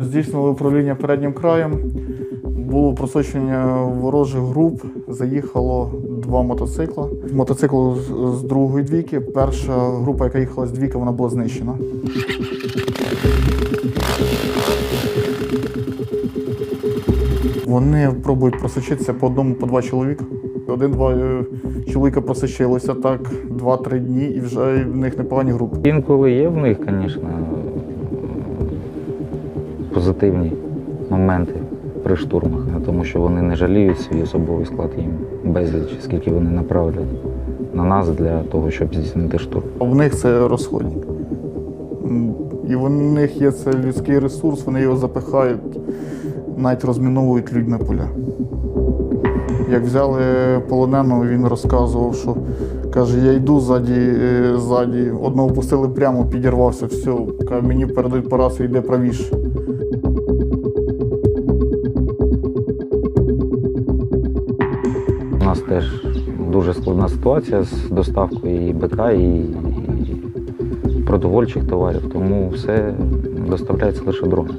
Здійснили управління переднім краєм. Було просочення ворожих груп. Заїхало два мотоцикла. Мотоцикл з- другої двійки. Перша група, яка їхала з двійки, вона була знищена. Вони пробують просочитися по одному, по два чоловіка. Один-два е, чоловіка просочилося так два-три дні, і вже в них непогані групи. Інколи є в них, звісно, позитивні моменти при штурмах, тому що вони не жаліють свій особовий склад їм безліч, скільки вони направлять на нас для того, щоб здійснити штурм. В них це розходник. І в них є це людський ресурс, вони його запихають, навіть розміновують людьми поля. Як взяли полоненого, він розказував, що каже, я йду ззаді, е, ззаді, одного пустили прямо, підірвався, все, каже, мені передають параси, йде правіше. У нас теж дуже складна ситуація з доставкою і БК, і продовольчих товарів, тому все доставляється лише дроном.